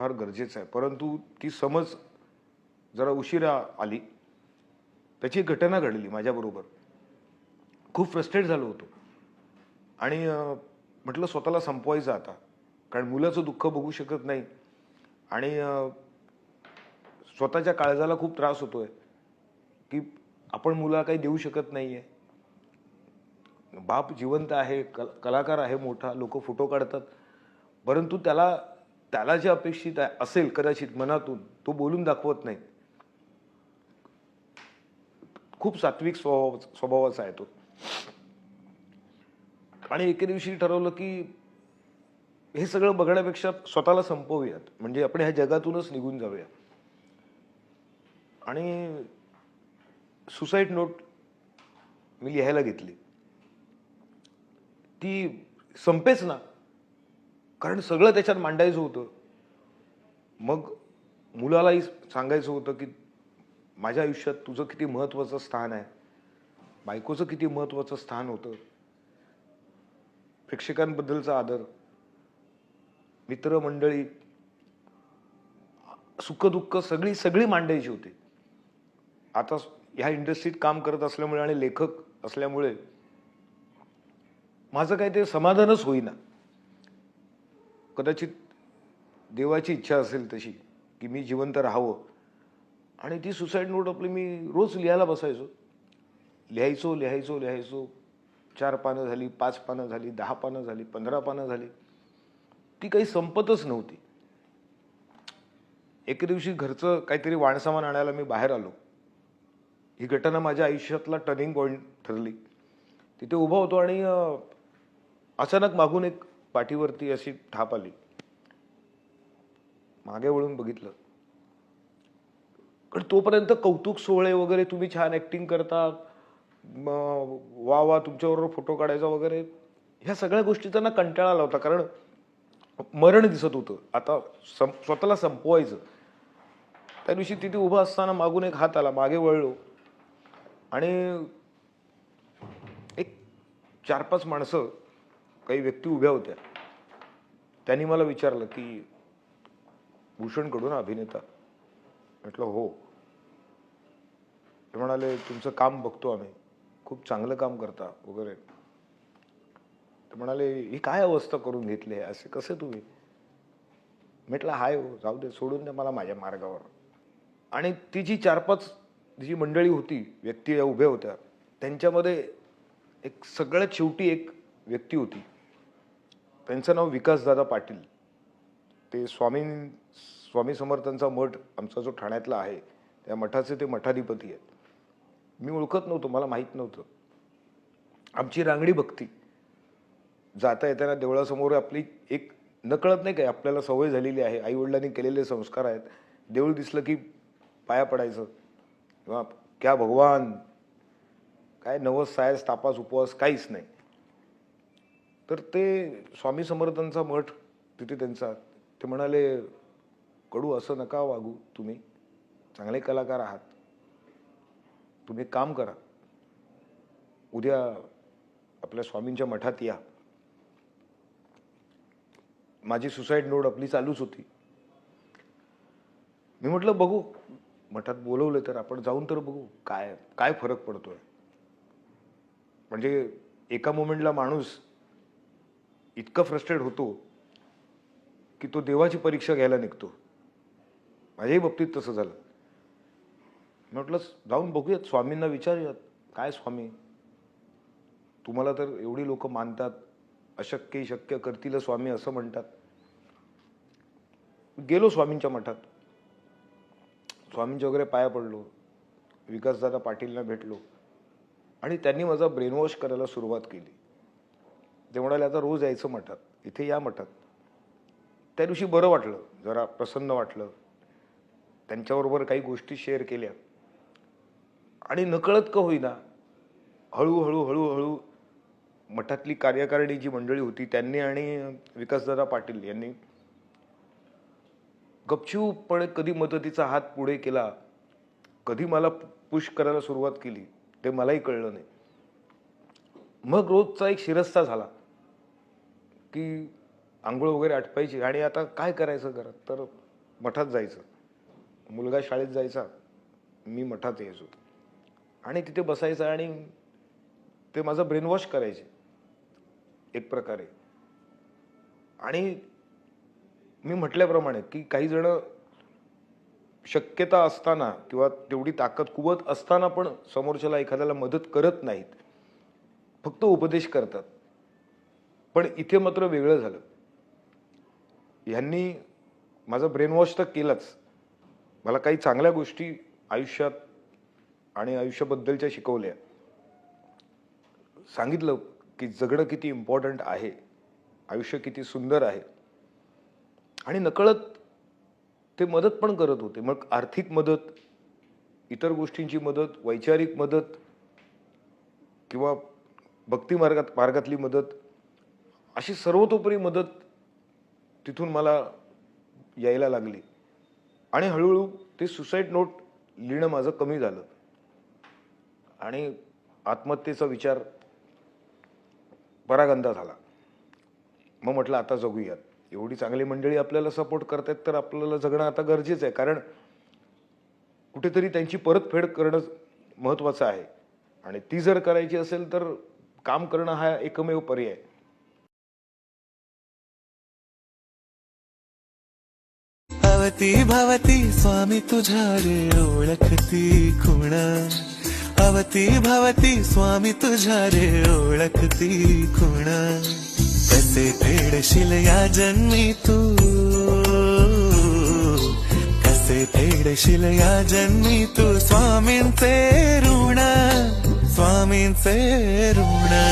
फार गरजेचं आहे. परंतु ती समज जरा उशिरा आली. त्याची घटना घडली माझ्याबरोबर. खूप फ्रस्ट्रेट झालो होतो. आणि म्हटलं स्वतःला संपवायचं आता. कारण मुलाचं दुःख बघू शकत नाही. आणि स्वतःच्या काळजाला खूप त्रास होतोय. की आपण मुलाला काही देऊ शकत नाही आहे बाप जिवंत आहे कल कलाकार आहे मोठा. लोक फोटो काढतात. परंतु त्याला त्याला जे अपेक्षित आहे असेल कदाचित मनातून तो बोलून दाखवत नाही. खूप सात्विक स्वभाव स्वभावाचा आहे तो. आणि एके दिवशी ठरवलं की हे सगळं बघण्यापेक्षा स्वतःला संपवूयात. म्हणजे आपण ह्या जगातूनच निघून जाऊया आणि सुसाईड नोट मी लिहायला घेतली. ती संपेच ना. कारण सगळं त्याच्यात मांडायचं होतं. मग मुलालाही सांगायचं होतं की माझ्या आयुष्यात तुझं किती महत्त्वाचं स्थान आहे. बायकोचं किती महत्त्वाचं स्थान होतं. प्रेक्षकांबद्दलचा आदर. मित्रमंडळी. सुखदुःख सगळी सगळी मांडायची होती. आता ह्या इंडस्ट्रीत काम करत असल्यामुळे आणि लेखक असल्यामुळे माझं काय ते समाधानच होईना. कदाचित देवाची इच्छा असेल तशी की मी जिवंत राहावं. आणि ती सुसाईड नोट आपली मी रोज लिहायला बसायचो. लिहायचो लिहायचो लिहायचो. चार पानं झाली पाच पानं झाली दहा पानं झाली पंधरा पानं झाली. ती काही संपतच नव्हती. एके दिवशी घरचं काहीतरी वाणसामान आणायला मी बाहेर आलो. ही घटना माझ्या आयुष्यातला टर्निंग पॉईंट ठरली. तिथे उभा होतो आणि अचानक मागून एक पाठीवरती अशी ठाप आली. मागे वळून बघितलं. कारण तोपर्यंत कौतुक सोहळे वगैरे तुम्ही छान ऍक्टिंग करता वा वा तुमच्याबरोबर फोटो काढायचा वगैरे ह्या सगळ्या गोष्टीचा ना कंटाळा आला होता. कारण मरण दिसत होतं. आता सं स्वतःला संपवायचं. त्या दिवशी तिथे उभं असताना मागून एक हात आला. मागे वळलो. आणि एक चार पाच माणसं काही व्यक्ती उभ्या होत्या. त्यांनी मला विचारलं की भूषणकडून अभिनेता. म्हटलं हो. ते म्हणाले तुमचं काम बघतो आम्ही. खूप चांगलं काम करता वगैरे. ते म्हणाले ही काय अवस्था करून घेतली आहे? असे कसे तुम्ही? म्हटलं हाय हो जाऊ दे सोडून द्या मला माझ्या मार्गावर. आणि ती जी चार पाच जी मंडळी होती व्यक्ती या उभ्या होत्या त्यांच्यामध्ये एक सगळ्यात शेवटी एक व्यक्ती होती. त्यांचं नाव विकासदादा पाटील. ते स्वामी स्वामी समर्थांचा मठ आमचा जो ठाण्यातला आहे त्या मठाचे ते मठाधिपती आहेत. मी ओळखत नव्हतो मला माहीत नव्हतं. आमची रांगडी भक्ती जाता येताना देवळासमोर आपली एक नकळत नाही काय आपल्याला सवय झालेली आहे आईवडिलांनी केलेले संस्कार आहेत. देऊळ दिसलं की पाया पडायचं. किंवा क्या भगवान? काय नवस सायस तापास उपवास काहीच नाही. तर ते स्वामी समर्थांचा मठ तिथे त्यांचा. ते म्हणाले कडू असं नका वागू तुम्ही. चांगले कलाकार आहात. तुम्ही एक काम करा. उद्या आपल्या स्वामींच्या मठात या. माझी सुसाईड नोट आपली चालूच होती. मी म्हटलं बघू. मठात बोलवलं तर आपण जाऊन तर बघू. काय काय फरक पडतोय? म्हणजे एका मोमेंटला माणूस इतकं फ्रस्ट्रेट होतो की तो देवाची परीक्षा घ्यायला निघतो. माझ्याही बाबतीत तसं झालं. म्हटलं जाऊन बघूयात स्वामींना विचारूयात. काय स्वामी? तुम्हाला तर एवढी लोक मानतात अशक्य शक्य करतील स्वामी असं म्हणतात. गेलो स्वामींच्या मठात. स्वामींच्या वगैरे पाया पडलो. विकासदादा पाटीलना भेटलो. आणि त्यांनी माझा ब्रेनवॉश करायला सुरुवात केली. ते म्हणाले आता रोज यायचं मठात. इथे या मठात. त्या दिवशी बरं वाटलं जरा प्रसन्न वाटलं. त्यांच्याबरोबर काही गोष्टी शेअर केल्या. आणि नकळत का होईना हळूहळू हळूहळू मठातली कार्यकारिणी जी मंडळी होती त्यांनी आणि विकासदादा पाटील यांनी गपचूपपणे कधी मदतीचा हात पुढे केला कधी मला पुश करायला सुरुवात केली ते मलाही कळलं नाही. मग रोजचा एक शिरस्ता झाला. की आंघोळ वगैरे आटपायची आणि आता काय करायचं घरात? तर मठात जायचं. मुलगा शाळेत जायचा. मी मठात यायचो. आणि तिथे बसायचं आणि ते माझं ब्रेनवॉश करायचे. एक प्रकारे. आणि मी म्हटल्याप्रमाणे की काही जण शक्यता असताना किंवा तेवढी ताकद कुवत असताना पण समोरच्याला एखाद्याला मदत करत नाहीत. फक्त उपदेश करतात. पण इथे मात्र वेगळं झालं. ह्यांनी माझं ब्रेनवॉश तर केलंच. मला काही चांगल्या गोष्टी आयुष्यात आणि आयुष्याबद्दलच्या शिकवल्या. सांगितलं की जगणं किती इम्पॉर्टंट आहे आयुष्य किती सुंदर आहे. आणि नकळत ते मदत पण करत होते. मग आर्थिक मदत इतर गोष्टींची मदत वैचारिक मदत किंवा भक्तिमार्गात मार्गातली मदत अशी सर्वतोपरी मदत तिथून मला यायला लागली. आणि हळूहळू ते सुसाईड नोट लिहिणं माझं कमी झालं. आणि आत्महत्येचा विचार परागंदा झाला. मग म्हटलं आता जगूयात. एवढी चांगली मंडळी आपल्याला सपोर्ट करतायत तर आपल्याला जगणं आता गरजेचं आहे. कारण कुठेतरी त्यांची परतफेड करणं महत्त्वाचं आहे. आणि ती जर करायची असेल तर काम करणं हा एकमेव पर्याय. आहे. अवती भवती स्वामी तुझ्या रे ओळखती खुण. अवती भवती स्वामी तुझ्या रे ओळखती खुण. कसे फेडशील या जन्मी तू कसे फेडशील या जन्मी तू स्वामींचे ऋण स्वामींचे ऋण.